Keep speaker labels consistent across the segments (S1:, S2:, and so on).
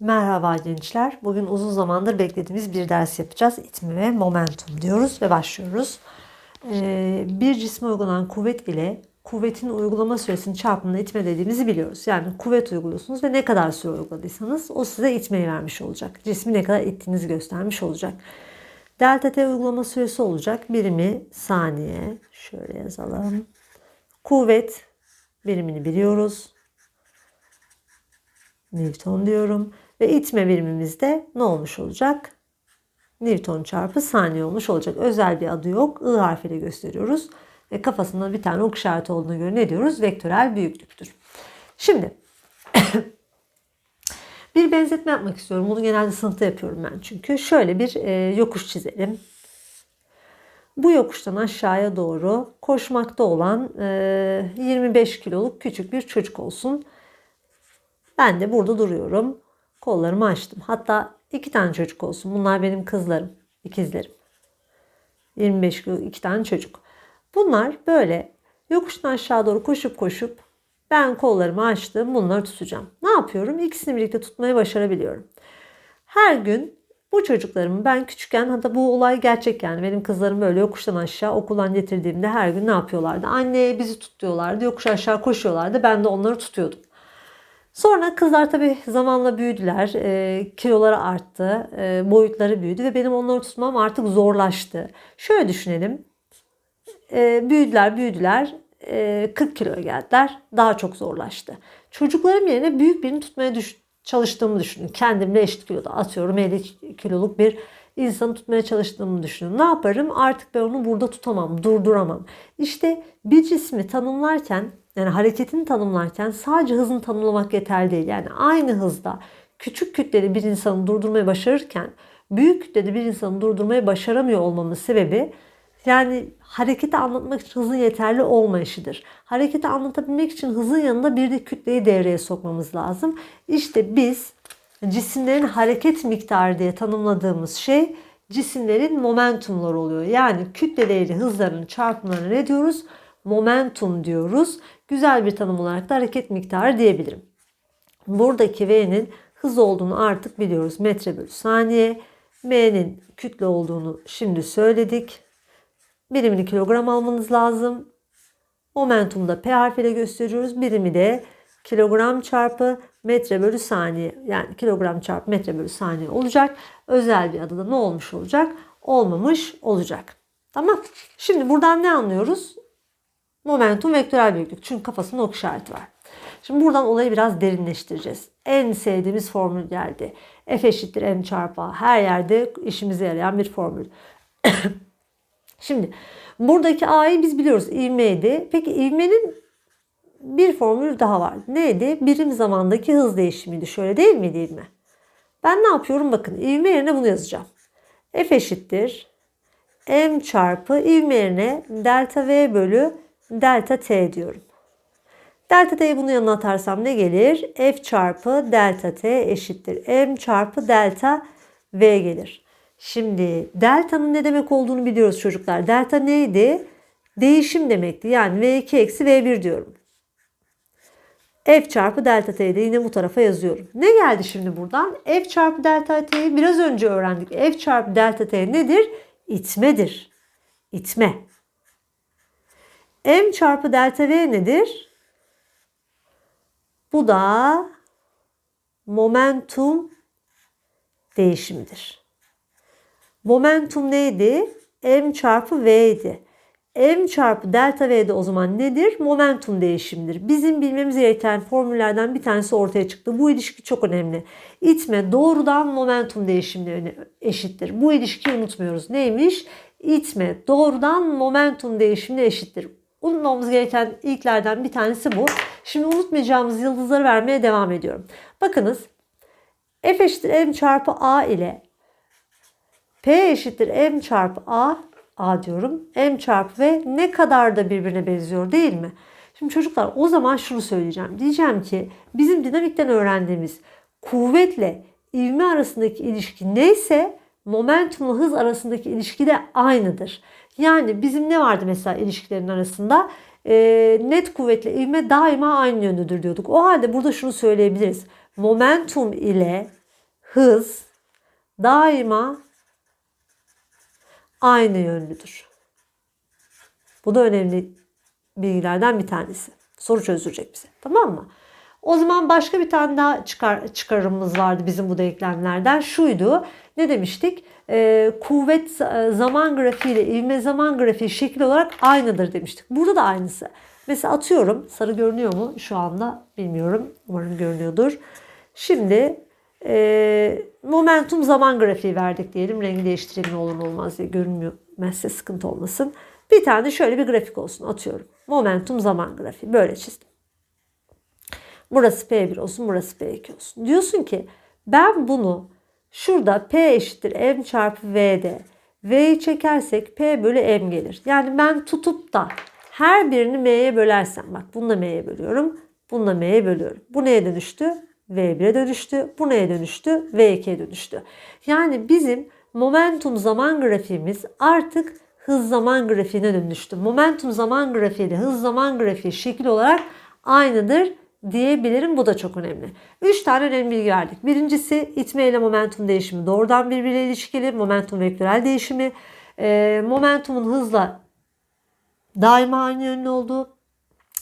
S1: Merhaba gençler. Bugün uzun zamandır beklediğimiz bir ders yapacağız. İtme ve momentum diyoruz ve başlıyoruz. Ee, bir cisme uygulanan kuvvet ile kuvvetin uygulama süresinin çarpımına itme dediğimizi biliyoruz. Yani kuvvet uyguluyorsunuz ve ne kadar süre uyguladıysanız o size itmeyi vermiş olacak. Cismi ne kadar ittiğinizi göstermiş olacak. Delta T uygulama süresi olacak. Birimi saniye. Şöyle yazalım. Kuvvet birimini biliyoruz. Newton diyorum. Ve itme birimimizde ne olmuş olacak? Newton çarpı saniye olmuş olacak. Özel bir adı yok. I harfiyle gösteriyoruz. Ve kafasında bir tane ok işareti olduğuna göre ne diyoruz? Vektörel büyüklüktür. Şimdi bir benzetme yapmak istiyorum. Bunu genelde sınıfta yapıyorum ben çünkü. Şöyle bir e, yokuş çizelim. Bu yokuştan aşağıya doğru koşmakta olan e, 25 kiloluk küçük bir çocuk olsun. Ben de burada duruyorum. Kollarımı açtım. Hatta iki tane çocuk olsun. Bunlar benim kızlarım, ikizlerim. 25 kilo iki tane çocuk. Bunlar böyle yokuştan aşağı doğru koşup koşup ben kollarımı açtım. Bunları tutacağım. Ne yapıyorum? İkisini birlikte tutmayı başarabiliyorum. Her gün bu çocuklarımı ben küçükken hatta bu olay gerçek yani benim kızlarım böyle yokuştan aşağı okuldan getirdiğimde her gün ne yapıyorlardı? Anne bizi tut diyorlardı. Yokuş aşağı koşuyorlardı. Ben de onları tutuyordum. Sonra kızlar tabii zamanla büyüdüler, e, kiloları arttı, e, boyutları büyüdü ve benim onları tutmam artık zorlaştı. Şöyle düşünelim, e, büyüdüler büyüdüler, e, 40 kiloya geldiler, daha çok zorlaştı. Çocuklarım yerine büyük birini tutmaya düş çalıştığımı düşünün. Kendimle eşit kiloda atıyorum 50 kiloluk bir insanı tutmaya çalıştığımı düşünün. Ne yaparım? Artık ben onu burada tutamam, durduramam. İşte bir cismi tanımlarken yani hareketini tanımlarken sadece hızını tanımlamak yeterli değil. Yani aynı hızda küçük kütleli bir insanı durdurmayı başarırken büyük kütleli bir insanı durdurmayı başaramıyor olmamın sebebi yani hareketi anlatmak için hızın yeterli olmayışıdır. Hareketi anlatabilmek için hızın yanında bir de kütleyi devreye sokmamız lazım. İşte biz cisimlerin hareket miktarı diye tanımladığımız şey cisimlerin momentumları oluyor. Yani kütleleri hızlarının çarpımlarına ne diyoruz? Momentum diyoruz. Güzel bir tanım olarak da hareket miktarı diyebilirim. Buradaki V'nin hız olduğunu artık biliyoruz. Metre bölü saniye. M'nin kütle olduğunu şimdi söyledik. Birimini kilogram almanız lazım. Momentumu da P harfiyle gösteriyoruz. Birimi de kilogram çarpı metre bölü saniye. Yani kilogram çarpı metre bölü saniye olacak. Özel bir adı da ne olmuş olacak? Olmamış olacak. Tamam. Şimdi buradan ne anlıyoruz? Momentum vektörel büyüklük. Çünkü kafasında ok işareti var. Şimdi buradan olayı biraz derinleştireceğiz. En sevdiğimiz formül geldi. F eşittir m çarpı. Her yerde işimize yarayan bir formül. Şimdi buradaki a'yı biz biliyoruz. İvmeydi. Peki ivmenin bir formül daha var. Neydi? Birim zamandaki hız değişimiydi. Şöyle değil miydi ivme? Ben ne yapıyorum? Bakın ivme yerine bunu yazacağım. F eşittir m çarpı ivme yerine delta v bölü delta t diyorum. Delta t'yi bunu yanına atarsam ne gelir? F çarpı delta t eşittir. M çarpı delta v gelir. Şimdi delta'nın ne demek olduğunu biliyoruz çocuklar. Delta neydi? Değişim demekti. Yani v2 eksi v1 diyorum. F çarpı delta t'yi de yine bu tarafa yazıyorum. Ne geldi şimdi buradan? F çarpı delta t'yi biraz önce öğrendik. F çarpı delta t nedir? İtmedir. İtme. M çarpı delta V nedir? Bu da momentum değişimidir. Momentum neydi? M çarpı V idi. M çarpı delta V de o zaman nedir? Momentum değişimidir. Bizim bilmemiz gereken formüllerden bir tanesi ortaya çıktı. Bu ilişki çok önemli. İtme doğrudan momentum değişimine eşittir. Bu ilişkiyi unutmuyoruz. Neymiş? İtme doğrudan momentum değişimine eşittir. Unutmamız gereken ilklerden bir tanesi bu. Şimdi unutmayacağımız yıldızları vermeye devam ediyorum. Bakınız F eşittir M çarpı A ile P eşittir M çarpı A A diyorum. M çarpı V ne kadar da birbirine benziyor değil mi? Şimdi çocuklar o zaman şunu söyleyeceğim. Diyeceğim ki bizim dinamikten öğrendiğimiz kuvvetle ivme arasındaki ilişki neyse momentumla hız arasındaki ilişki de aynıdır. Yani bizim ne vardı mesela ilişkilerin arasında? E, net kuvvetle ivme daima aynı yöndedir diyorduk. O halde burada şunu söyleyebiliriz. Momentum ile hız daima aynı yönlüdür. Bu da önemli bilgilerden bir tanesi. Soru çözülecek bize. Tamam mı? O zaman başka bir tane daha çıkar, çıkarımımız vardı bizim bu denklemlerden. Şuydu. Ne demiştik? Ee, kuvvet zaman grafiği ile ivme zaman grafiği şekil olarak aynıdır demiştik. Burada da aynısı. Mesela atıyorum. Sarı görünüyor mu? Şu anda bilmiyorum. Umarım görünüyordur. Şimdi e, momentum zaman grafiği verdik diyelim. Rengi değiştirelim olur olmaz diye görünmezse sıkıntı olmasın. Bir tane şöyle bir grafik olsun atıyorum. Momentum zaman grafiği. Böyle çizdim. Burası P1 olsun, burası P2 olsun. Diyorsun ki ben bunu şurada P eşittir M çarpı V'de V'yi çekersek P bölü M gelir. Yani ben tutup da her birini M'ye bölersem bak bunu M'ye bölüyorum. Bunu M'ye bölüyorum. Bu neye dönüştü? V1'e dönüştü. Bu neye dönüştü? V2'ye dönüştü. Yani bizim momentum zaman grafiğimiz artık hız zaman grafiğine dönüştü. Momentum zaman grafiği ile hız zaman grafiği şekil olarak aynıdır diyebilirim. Bu da çok önemli. Üç tane önemli bilgi verdik. Birincisi itme ile momentum değişimi doğrudan birbiriyle ilişkili. Momentum vektörel değişimi. E, momentumun hızla daima aynı yönlü olduğu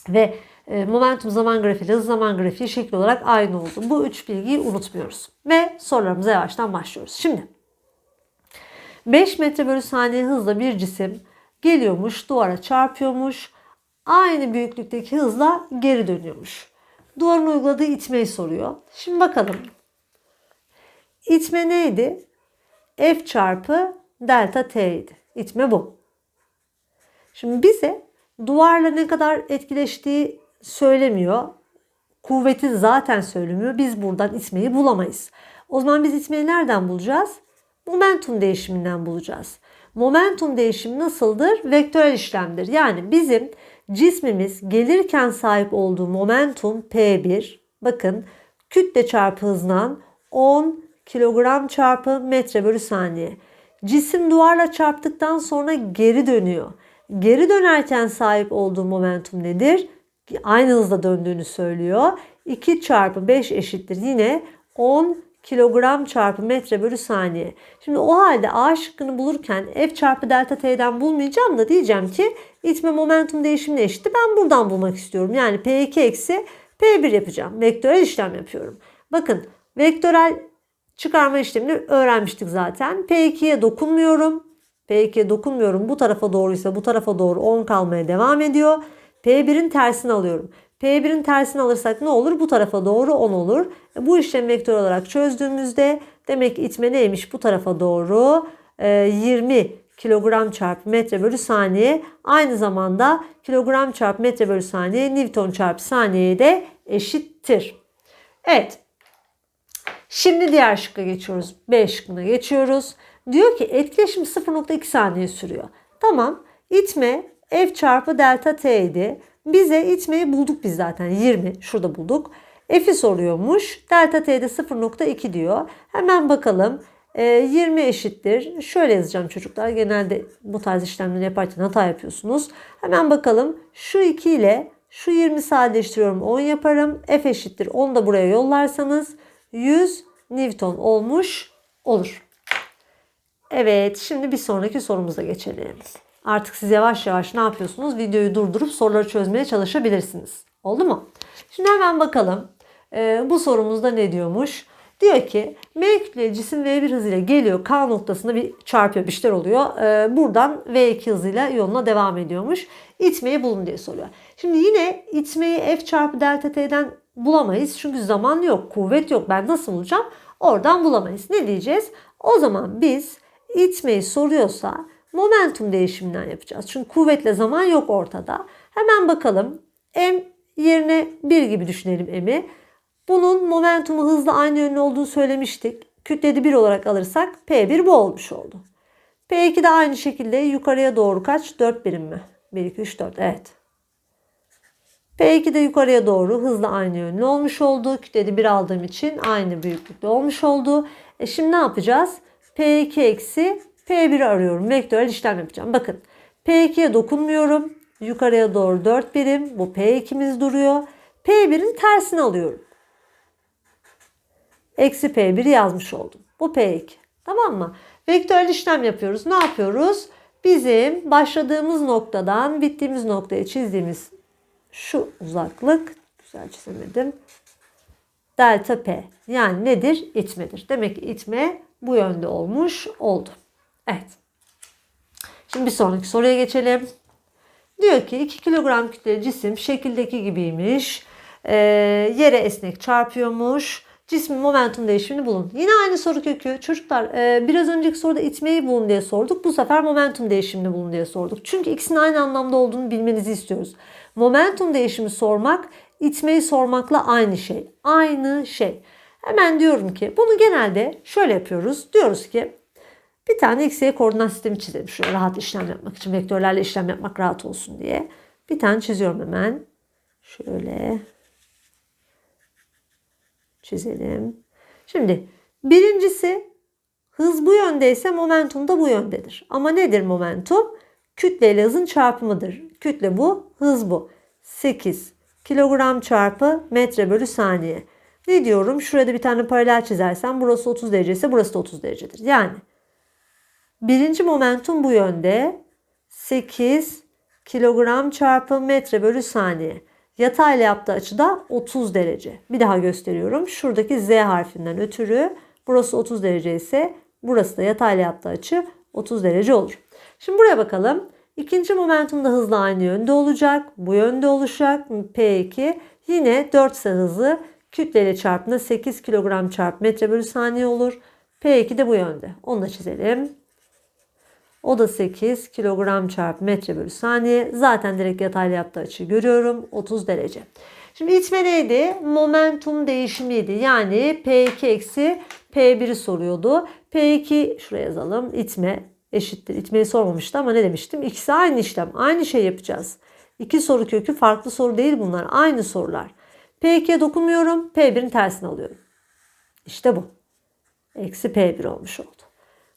S1: ve e, momentum zaman grafiği hız zaman grafiği şekil olarak aynı oldu. Bu üç bilgiyi unutmuyoruz. Ve sorularımıza yavaştan başlıyoruz. Şimdi 5 metre bölü saniye hızla bir cisim geliyormuş, duvara çarpıyormuş. Aynı büyüklükteki hızla geri dönüyormuş. Duvarın uyguladığı itmeyi soruyor. Şimdi bakalım. İtme neydi? F çarpı delta T idi. İtme bu. Şimdi bize duvarla ne kadar etkileştiği söylemiyor. Kuvveti zaten söylemiyor. Biz buradan itmeyi bulamayız. O zaman biz itmeyi nereden bulacağız? Momentum değişiminden bulacağız. Momentum değişimi nasıldır? Vektörel işlemdir. Yani bizim cismimiz gelirken sahip olduğu momentum P1 bakın kütle çarpı hızdan 10 kilogram çarpı metre bölü saniye. Cisim duvarla çarptıktan sonra geri dönüyor. Geri dönerken sahip olduğu momentum nedir? Aynı hızla döndüğünü söylüyor. 2 çarpı 5 eşittir yine 10 kilogram çarpı metre bölü saniye. Şimdi o halde A şıkkını bulurken F çarpı delta T'den bulmayacağım da diyeceğim ki itme momentum değişimine eşitti. Ben buradan bulmak istiyorum. Yani P2 eksi P1 yapacağım. Vektörel işlem yapıyorum. Bakın vektörel çıkarma işlemini öğrenmiştik zaten. P2'ye dokunmuyorum. P2'ye dokunmuyorum. Bu tarafa doğruysa bu tarafa doğru 10 kalmaya devam ediyor. P1'in tersini alıyorum. P1'in tersini alırsak ne olur? Bu tarafa doğru 10 olur. E, bu işlemi vektör olarak çözdüğümüzde demek ki itme neymiş? Bu tarafa doğru 20 e, kilogram çarpı metre bölü saniye. Aynı zamanda kilogram çarpı metre bölü saniye Newton çarpı saniyeye de eşittir. Evet. Şimdi diğer şıkka geçiyoruz. B şıkkına geçiyoruz. Diyor ki etkileşim 0.2 saniye sürüyor. Tamam. İtme F çarpı delta T idi. Bize itmeyi bulduk biz zaten 20 şurada bulduk. F'i soruyormuş. Delta T'de 0.2 diyor. Hemen bakalım. 20 ee, eşittir. Şöyle yazacağım çocuklar. Genelde bu tarz işlemleri yaparken hata yapıyorsunuz. Hemen bakalım. Şu 2 ile şu 20 sadeleştiriyorum 10 yaparım. F eşittir 10 da buraya yollarsanız 100 Newton olmuş olur. Evet şimdi bir sonraki sorumuza geçelim. Artık siz yavaş yavaş ne yapıyorsunuz? Videoyu durdurup soruları çözmeye çalışabilirsiniz. Oldu mu? Şimdi hemen bakalım. Ee, bu sorumuzda ne diyormuş? Diyor ki M kütleli cisim V1 hızıyla geliyor. K noktasında bir çarpıyor bir şeyler oluyor. Ee, buradan V2 hızıyla yoluna devam ediyormuş. İtmeyi bulun diye soruyor. Şimdi yine itmeyi F çarpı delta T'den bulamayız. Çünkü zaman yok, kuvvet yok. Ben nasıl bulacağım? Oradan bulamayız. Ne diyeceğiz? O zaman biz itmeyi soruyorsa momentum değişiminden yapacağız. Çünkü kuvvetle zaman yok ortada. Hemen bakalım. M yerine 1 gibi düşünelim M'i. Bunun momentumu hızla aynı yönlü olduğunu söylemiştik. Kütlede 1 olarak alırsak P1 bu olmuş oldu. P2 de aynı şekilde yukarıya doğru kaç? 4 birim mi? 1, 2, 3, 4. Evet. P2 de yukarıya doğru hızla aynı yönlü olmuş oldu. Kütlede 1 aldığım için aynı büyüklükte olmuş oldu. E şimdi ne yapacağız? P2 eksi P1'i arıyorum. Vektörel işlem yapacağım. Bakın P2'ye dokunmuyorum. Yukarıya doğru 4 birim. Bu P2'miz duruyor. P1'in tersini alıyorum. Eksi P1 yazmış oldum. Bu P2. Tamam mı? Vektörel işlem yapıyoruz. Ne yapıyoruz? Bizim başladığımız noktadan bittiğimiz noktaya çizdiğimiz şu uzaklık güzel çizemedim. Delta P. Yani nedir? İtmedir. Demek ki itme bu yönde olmuş oldu. Evet. Şimdi bir sonraki soruya geçelim. Diyor ki 2 kilogram kütleli cisim şekildeki gibiymiş. Ee, yere esnek çarpıyormuş. Cismin momentum değişimini bulun. Yine aynı soru kökü. Çocuklar e, biraz önceki soruda itmeyi bulun diye sorduk. Bu sefer momentum değişimini bulun diye sorduk. Çünkü ikisinin aynı anlamda olduğunu bilmenizi istiyoruz. Momentum değişimi sormak itmeyi sormakla aynı şey. Aynı şey. Hemen diyorum ki bunu genelde şöyle yapıyoruz. Diyoruz ki bir tane x, y koordinat sistemi çizelim. Şöyle rahat işlem yapmak için. Vektörlerle işlem yapmak rahat olsun diye. Bir tane çiziyorum hemen. Şöyle çizelim. Şimdi birincisi hız bu yöndeyse momentum da bu yöndedir. Ama nedir momentum? Kütle ile hızın çarpımıdır. Kütle bu, hız bu. 8 kilogram çarpı metre bölü saniye. Ne diyorum? Şurada bir tane paralel çizersem burası 30 derece ise burası da 30 derecedir. Yani birinci momentum bu yönde. 8 kilogram çarpı metre bölü saniye. Yatayla yaptığı açı da 30 derece. Bir daha gösteriyorum. Şuradaki Z harfinden ötürü burası 30 derece ise burası da yatayla yaptığı açı 30 derece olur. Şimdi buraya bakalım. İkinci momentum da hızla aynı yönde olacak. Bu yönde olacak. P2 yine 4 ise hızı kütleyle çarptığında 8 kilogram çarpı metre bölü saniye olur. P2 de bu yönde. Onu da çizelim. O da 8 kilogram çarpı metre bölü saniye. Zaten direkt yatayla yaptığı açıyı görüyorum. 30 derece. Şimdi itme neydi? Momentum değişimiydi. Yani P2 eksi P1'i soruyordu. P2 şuraya yazalım. İtme eşittir. İtmeyi sormamıştı ama ne demiştim? İkisi aynı işlem. Aynı şey yapacağız. İki soru kökü farklı soru değil bunlar. Aynı sorular. P2'ye dokunmuyorum. P1'in tersini alıyorum. İşte bu. Eksi P1 olmuş oldu.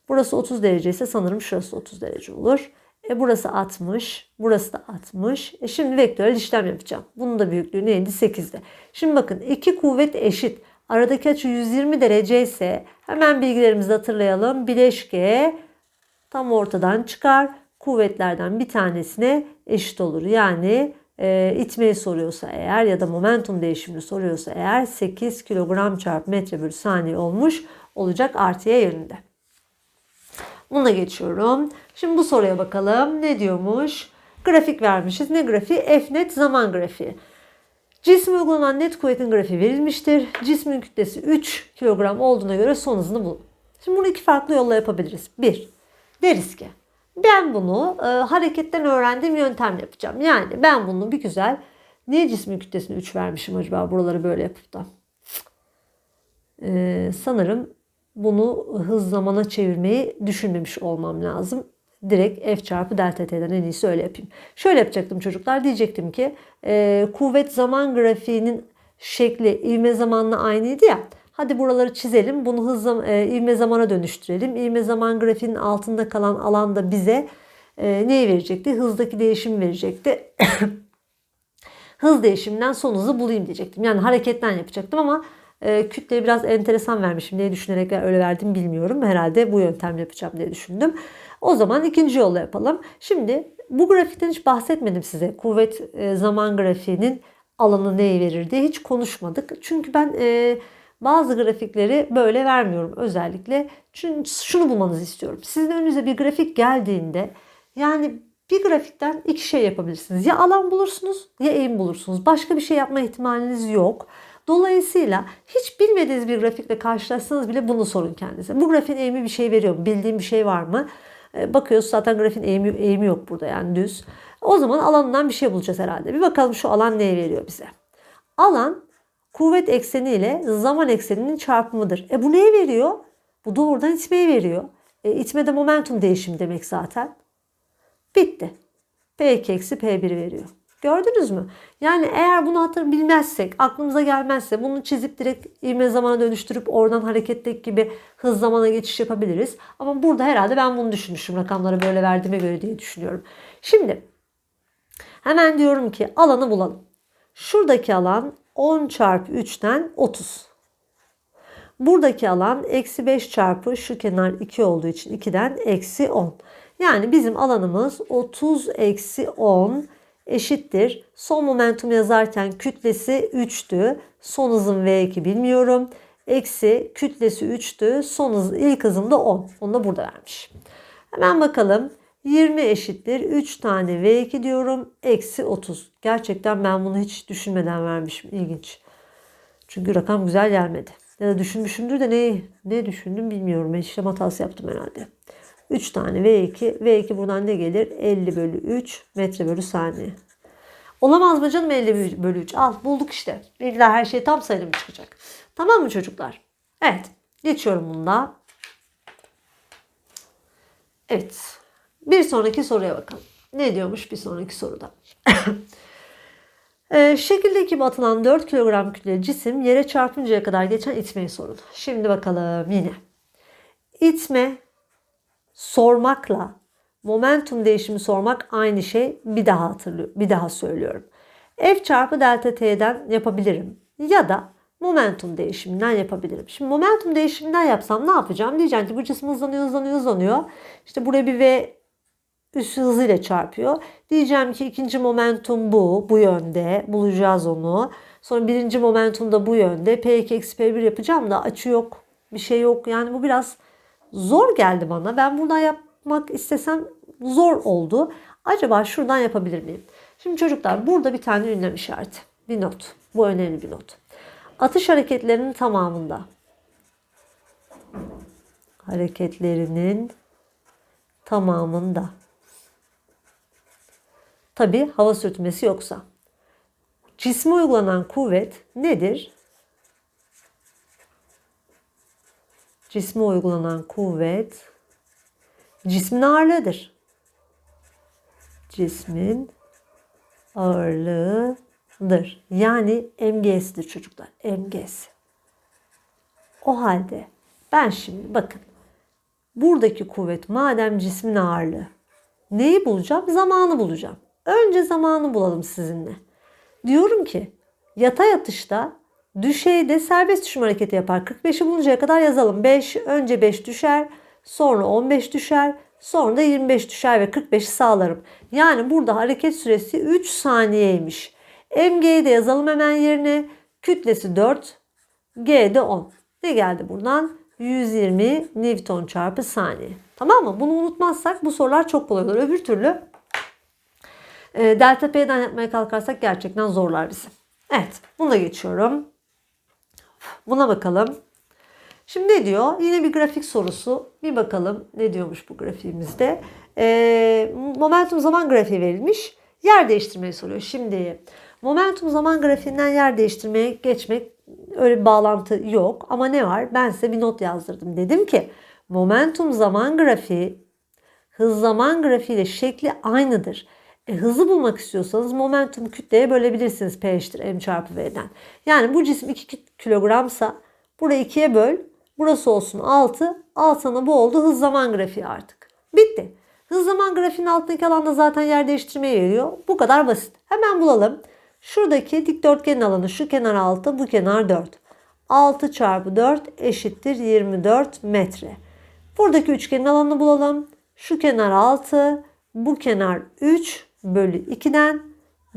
S1: Burası 30 derece ise sanırım şurası 30 derece olur. E burası 60, burası da 60. E şimdi vektörel işlem yapacağım. Bunun da büyüklüğü neydi? 8'de. Şimdi bakın iki kuvvet eşit. Aradaki açı 120 derece ise hemen bilgilerimizi hatırlayalım. Bileşke tam ortadan çıkar. Kuvvetlerden bir tanesine eşit olur. Yani e, itmeyi soruyorsa eğer ya da momentum değişimini soruyorsa eğer 8 kilogram çarpı metre bölü saniye olmuş olacak artıya yönünde. Buna geçiyorum. Şimdi bu soruya bakalım. Ne diyormuş? Grafik vermişiz. Ne grafiği? F net zaman grafiği. Cisme uygulanan net kuvvetin grafiği verilmiştir. Cismin kütlesi 3 kilogram olduğuna göre son hızını bulun. Şimdi bunu iki farklı yolla yapabiliriz. Bir, deriz ki ben bunu e, hareketten öğrendiğim yöntemle yapacağım. Yani ben bunu bir güzel niye cismin kütlesini 3 vermişim acaba buraları böyle yapıp da. Ee, sanırım bunu hız zamana çevirmeyi düşünmemiş olmam lazım. Direkt F çarpı delta T'den en iyisi öyle yapayım. Şöyle yapacaktım çocuklar. Diyecektim ki e, kuvvet zaman grafiğinin şekli ivme zamanla aynıydı ya. Hadi buraları çizelim. Bunu hız e, ivme zamana dönüştürelim. İvme zaman grafiğinin altında kalan alanda bize e, neyi verecekti? Hızdaki değişim verecekti. hız değişiminden son hızı bulayım diyecektim. Yani hareketten yapacaktım ama e, kütleyi biraz enteresan vermişim diye düşünerek öyle verdim bilmiyorum. Herhalde bu yöntemle yapacağım diye düşündüm. O zaman ikinci yolla yapalım. Şimdi bu grafikten hiç bahsetmedim size. Kuvvet e, zaman grafiğinin alanı neyi verir diye hiç konuşmadık. Çünkü ben e, bazı grafikleri böyle vermiyorum özellikle. Çünkü şunu bulmanızı istiyorum. Sizin önünüze bir grafik geldiğinde yani bir grafikten iki şey yapabilirsiniz. Ya alan bulursunuz ya eğim bulursunuz. Başka bir şey yapma ihtimaliniz yok. Dolayısıyla hiç bilmediğiniz bir grafikle karşılaşsanız bile bunu sorun kendinize. Bu grafiğin eğimi bir şey veriyor mu? Bildiğim bir şey var mı? Bakıyoruz zaten grafiğin eğimi, eğimi yok burada yani düz. O zaman alanından bir şey bulacağız herhalde. Bir bakalım şu alan neye veriyor bize. Alan kuvvet ekseni ile zaman ekseninin çarpımıdır. E bu neye veriyor? Bu doğrudan itmeyi veriyor. E, itme de momentum değişimi demek zaten. Bitti. P2 eksi P1 veriyor. Gördünüz mü? Yani eğer bunu hatır bilmezsek, aklımıza gelmezse bunu çizip direkt ivme zamana dönüştürüp oradan hareketteki gibi hız zamana geçiş yapabiliriz. Ama burada herhalde ben bunu düşünmüşüm rakamları böyle verdiğime göre diye düşünüyorum. Şimdi hemen diyorum ki alanı bulalım. Şuradaki alan 10 çarpı 3'ten 30. Buradaki alan eksi 5 çarpı şu kenar 2 olduğu için 2'den eksi 10. Yani bizim alanımız 30 eksi 10 eşittir. Son momentum yazarken kütlesi 3'tü. Son hızım V2 bilmiyorum. Eksi kütlesi 3'tü. Son hız, ilk hızım da 10. Onu da burada vermiş. Hemen bakalım. 20 eşittir. 3 tane V2 diyorum. Eksi 30. Gerçekten ben bunu hiç düşünmeden vermişim. İlginç. Çünkü rakam güzel gelmedi. Ya da düşünmüşümdür de ne, ne düşündüm bilmiyorum. Ben işlem hatası yaptım herhalde. 3 tane V2. V2 buradan ne gelir? 50 bölü 3 metre bölü saniye. Olamaz mı canım 50 bölü 3? Al bulduk işte. İlla her şey tam sayılı mı çıkacak? Tamam mı çocuklar? Evet. Geçiyorum bunda. Evet. Bir sonraki soruya bakalım. Ne diyormuş bir sonraki soruda? e, şekilde ekip atılan 4 kilogram kütleli cisim yere çarpıncaya kadar geçen itmeyi sorun. Şimdi bakalım yine. İtme sormakla momentum değişimi sormak aynı şey. Bir daha hatırlıyorum. Bir daha söylüyorum. F çarpı delta t'den yapabilirim. Ya da momentum değişiminden yapabilirim. Şimdi momentum değişiminden yapsam ne yapacağım? Diyeceğim ki bu cisim hızlanıyor, hızlanıyor, hızlanıyor. İşte buraya bir V üssü hızıyla çarpıyor. Diyeceğim ki ikinci momentum bu, bu yönde. Bulacağız onu. Sonra birinci momentum da bu yönde. P2 eksi P1 yapacağım da açı yok. Bir şey yok. Yani bu biraz zor geldi bana. Ben buradan yapmak istesem zor oldu. Acaba şuradan yapabilir miyim? Şimdi çocuklar burada bir tane ünlem işareti. Bir not. Bu önemli bir not. Atış hareketlerinin tamamında hareketlerinin tamamında tabi hava sürtmesi yoksa cisme uygulanan kuvvet nedir? Cisme uygulanan kuvvet cismin ağırlığıdır. Cismin ağırlığıdır. Yani MGS'dir çocuklar. MGS. O halde ben şimdi bakın buradaki kuvvet madem cismin ağırlığı neyi bulacağım? Zamanı bulacağım. Önce zamanı bulalım sizinle. Diyorum ki yatay atışta düşeyde serbest düşüm hareketi yapar. 45'i buluncaya kadar yazalım. 5 önce 5 düşer, sonra 15 düşer, sonra da 25 düşer ve 45'i sağlarım. Yani burada hareket süresi 3 saniyeymiş. MG'yi de yazalım hemen yerine. Kütlesi 4, G de 10. Ne geldi buradan? 120 Newton çarpı saniye. Tamam mı? Bunu unutmazsak bu sorular çok kolay olur. Öbür türlü e, delta P'den yapmaya kalkarsak gerçekten zorlar bizi. Evet. Buna geçiyorum. Buna bakalım. Şimdi ne diyor? Yine bir grafik sorusu. Bir bakalım ne diyormuş bu grafiğimizde. E, momentum zaman grafiği verilmiş. Yer değiştirmeyi soruyor. Şimdi momentum zaman grafiğinden yer değiştirmeye geçmek öyle bir bağlantı yok. Ama ne var? Ben size bir not yazdırdım. Dedim ki momentum zaman grafiği hız zaman grafiği ile şekli aynıdır. E, hızı bulmak istiyorsanız momentum kütleye bölebilirsiniz P eşittir m çarpı V'den. Yani bu cisim 2 kilogramsa burayı 2'ye böl. Burası olsun 6. Al sana bu oldu hız zaman grafiği artık. Bitti. Hız zaman grafiğinin altındaki alanda zaten yer değiştirmeyi veriyor. Bu kadar basit. Hemen bulalım. Şuradaki dikdörtgenin alanı şu kenar 6 bu kenar 4. 6 çarpı 4 eşittir 24 metre. Buradaki üçgenin alanını bulalım. Şu kenar 6 bu kenar 3 bölü 2'den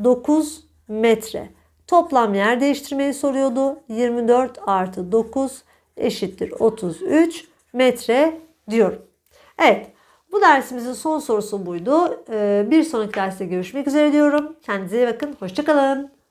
S1: 9 metre. Toplam yer değiştirmeyi soruyordu. 24 artı 9 eşittir 33 metre diyorum. Evet bu dersimizin son sorusu buydu. Ee, bir sonraki derste görüşmek üzere diyorum. Kendinize iyi bakın. Hoşçakalın.